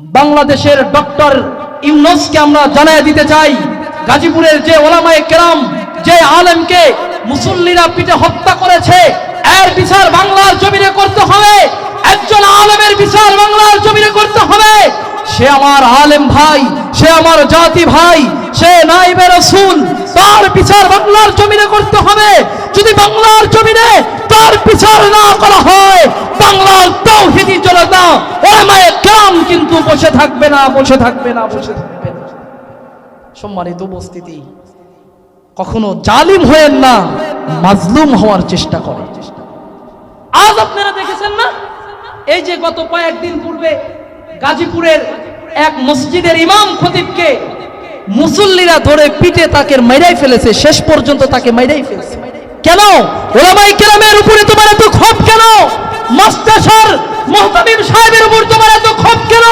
বাংলাদেশের ডক্টর ইউনুসকে আমরা জানাই দিতে চাই, গাজীপুরের যে ওলামায়ে কেরাম, যে আলেমকে মুসল্লিরা পিঠে হত্যা করেছে, এর বিচার বাংলার জমিনে করতে হবে, একজন আলেমের বিচার বাংলার জমিনে করতে হবে। সে আমার আলেম ভাই, সে আমার জাতি ভাই, সে নাইবে রসুল, তার বিচার বাংলার জমিনে করতে হবে। যদি বাংলার জমিনে তার বিচার না করা হয় বাংলার তৌহিদি জনতা ওলামায়ে কেরাম কিন্তু বসে থাকবে না, বসে থাকবে না, বসে থাকবে না। সম্মানিত উপস্থিতি, কখনো জালিম হয়েন না, মাজলুম হওয়ার চেষ্টা করেন। আজ আপনারা দেখেছেন না? এই যে গত কয়েকদিন পূর্বে গাজীপুরের এক মসজিদের ইমাম খতিবকে মুসল্লিরা ধরে পিটে তাকে মেরাই ফেলেছে, শেষ পর্যন্ত তাকে মেরাই ফেলেছে। কেন? ওলামাই কেরামের উপরে তোমার এত ক্ষোভ কেন? মাস্টার মোহতামিম সাহেবের উপর তোমার এত ক্ষোভ কেন?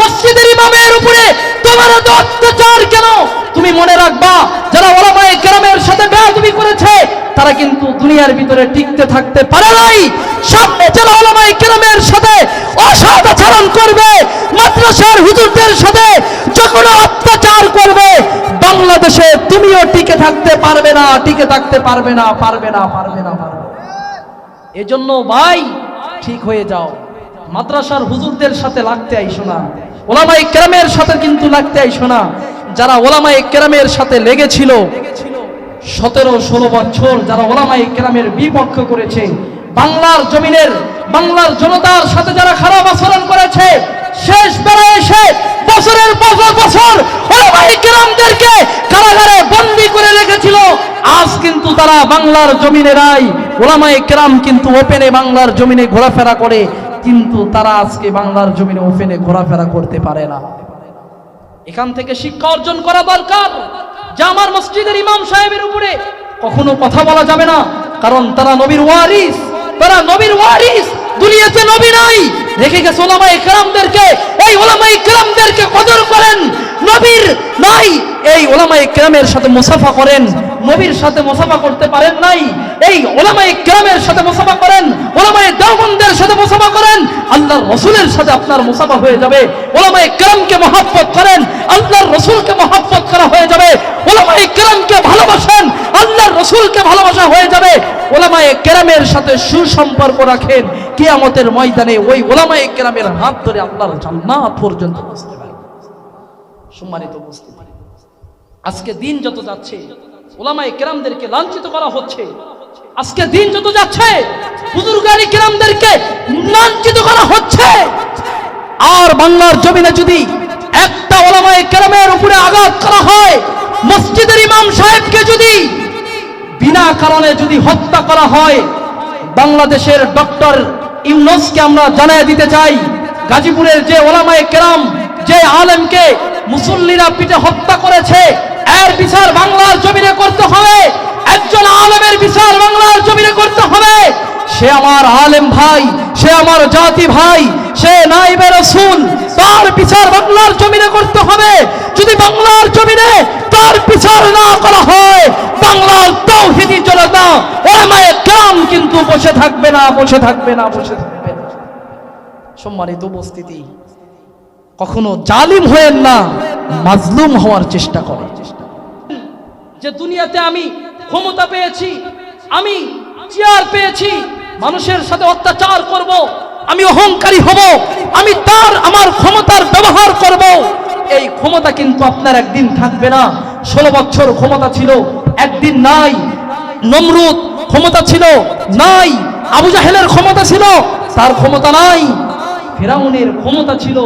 মসজিদের ইমামের উপরে তোমার এত অত্যাচার কেন? তুমি মনে রাখবা, যারা ওলামায়ে কেরামের সাথে বেয়াদবি করেছে, তারা কিন্তু দুনিয়ার ভিতরে টিকতে থাকতে পারে নাই। সামনে যারা ওলামায়ে কেরামের সাথে অসৎ আচরণ করবে, মাদ্রাসার হুজুরদের সাথে যখন অত্যাচার করবে, বাংলাদেশে তুমিও টিকে থাকতে পারবে না, টিকে থাকতে পারবে না পারবে না পারবে না, পারবে। এজন্য ভাই, ঠিক হয়ে যাও। মাদ্রাসার হুজুরদের সাথে লাগতে আইসো না। ওলামাই কেরামের সাথে কিন্তু লাগতে আইসো না। যারা ওলামাই কেরামের সাথে লেগেছিল, সতেরো ষোলো বছর যারা ওলামাই কেরামের বিপক্ষ করেছে, বাংলার জমিনের, বাংলার জনতার সাথে যারা খারাপ আচরণ করেছে, শেষ বেলায় এসে বছরের পর বছর ওলামাই কেরামদেরকে কারাগারে বন্দি করে রেখেছিল। আজ কিন্তু তারা বাংলার জমিনে নাই। ওলামাই কেরাম কিন্তু ওপেনে বাংলার জমিনে ঘোরাফেরা করে। কিন্তু তারা আজকে বাংলার জমিনে ওপেনে ঘোরাফেরা করতে পারে না। এখান থেকে শিক্ষা অর্জন করা দরকার। যে আমার মসজিদের ইমাম সাহেবের উপরে কখনো কথা বলা যাবে না, কারণ তারা নবীর ওয়ারিস। তারা নবীর ওয়ারিস। দুনিয়াতে নবী নাই। রেখে গেছে ওলামাই কেরামদেরকে। এই ওলামাই কেরামদেরকে কদর করেন। নবীর নাই। এই ওলামাই কেরামের সাথে মুসাফা করেন। নবীর সাথে মুসাফা করতে পারেন নাই। এই ওলামাই কেরামের সাথে মুসাফা করেন ওলামাই দেওবন্দের সাথে মুসাফা করেন, আল্লাহর রসুলের সাথে আপনার মুসাফা হয়ে যাবে। ওলামাই কেরামকে মহাব্বত করেন, আল্লাহর রসুলকে মহাব্বত করা হয়ে যাবে। ওলামাই কেরামকে ভালোবাসেন, আল্লাহর রসুলকে ভালোবাসা হয়ে যাবে। ওলামায়ে কেরামের সাথে সুসম্পর্ক রাখেন, কেয়ামতের ময়দানে ওই ওলামায়ে কেরামের হাত ধরে আল্লাহর জান্নাত পর্যন্ত বসতে পারে। সম্মানিত উপস্থিতি, আজকে দিন যত যাচ্ছে ওলামায়ে কেরামদেরকে লাঞ্ছিত করা হচ্ছে। আজকে দিন যত যাচ্ছে বুজুর্গানি কেরামদেরকে লাঞ্ছিত করা হচ্ছে। আর বাংলার জমিনে যদি একটা ওলামায়ে কেরামের উপরে আঘাত করা হয়, মসজিদের ইমাম সাহেবকে যদি বিনা কারণে যদি হত্যা করা হয়, বাংলাদেশের ডক্টর ইউনুসকে আমরা জানাই দিতে চাই, গাজীপুরের যে ওলামায়ে কেরাম, যে আলেমকে মুসল্লিরা পিঠে হত্যা করেছে এর বিচার বাংলার জমিনে করতে হবে। একজন আলেমের বিচার বাংলার জমিনে করতে হবে। সে আমার আলেম ভাই, সে আমার জাতি ভাই, সে নাইবে রসুল, তার বিচার বাংলার জমিনে করতে হবে। যদি বাংলার জমিনে তার বিচার না করা হয়, বাংলার তৌহিদি জনতা, ওলামায়ে কাম কিন্তু বসে থাকবে না, বসে থাকবে না, বসে থাকবে না। সম্মানিত উপস্থিতি, কখনো জালিম হয়েন না, মাজলুম হওয়ার চেষ্টা করে যে দুনিয়াতে আমি ক্ষমতা পেয়েছি, আমি চেয়ার পেয়েছি, মানুষের সাথে অত্যাচার করব, আমি অহংকারী হব, আমি তার আমার ক্ষমতার ব্যবহার করব। এই ক্ষমতা কিন্তু আপনার একদিন থাকবে না। ষোলো বছর ক্ষমতা ছিল, একদিন নাই। নমরুদ ক্ষমতা ছিল, নাই। আবু জাহেলের ক্ষমতা ছিল, তার ক্ষমতা নাই। ফেরাউনের ক্ষমতা ছিল,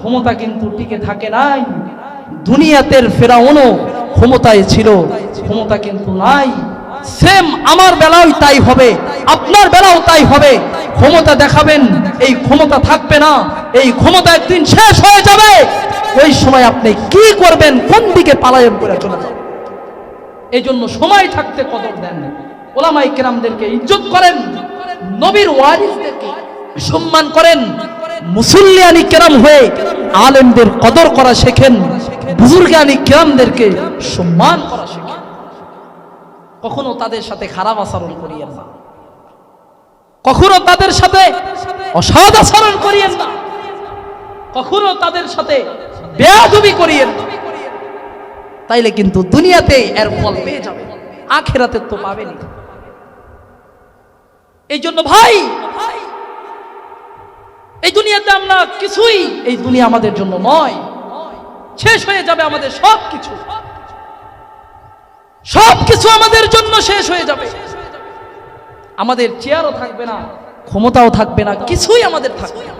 ক্ষমতা কিন্তু টিকে থাকে নাই। দুনিয়াতের ফেরাউনও ক্ষমতায় ছিল, ক্ষমতা কিন্তু নাই। সেম আমার বেলাও তাই হবে, আপনার বেলাও তাই হবে। ক্ষমতা দেখাবেন, এই ক্ষমতা থাকবে না, এই ক্ষমতা একদিন শেষ হয়ে যাবে। ওই সময় আপনি কি করবেন, কোন দিকে পালায়ন করে চলে যাবেন? এই জন্য সময় থাকতে কদর দেন। ওলামাই কেরামদেরকে ইজ্জত করেন, নবীর ওয়ারিসদেরকে সম্মান করেন, মুসল্লিয়ানি কেরাম হয়ে আলেমদের কদর করা শেখেন। বুজুর্গানি কেরামদেরকে সম্মান করা শেখেন কখনো তাদের সাথে খারাপ আচরণ করিয়েন না। কখনো তাদের সাথে অসৎ আচরণ করিয়েন না। কখনো তাদের সাথে বেয়াদবি করিয়েন না। তাইলে কিন্তু দুনিয়াতে এর ফল পেয়ে যাবে, আখেরাতে তো পাবেনি এই জন্য ভাই, এই দুনিয়াতে আমরা কিছুই এই দুনিয়া আমাদের জন্য নয়। শেষ হয়ে যাবে আমাদের সব কিছু সব কিছু আমাদের জন্য শেষ হয়ে যাবে। আমাদের চেয়ারও থাকবে না, ক্ষমতাও থাকবে না, কিছুই আমাদের থাকবে না।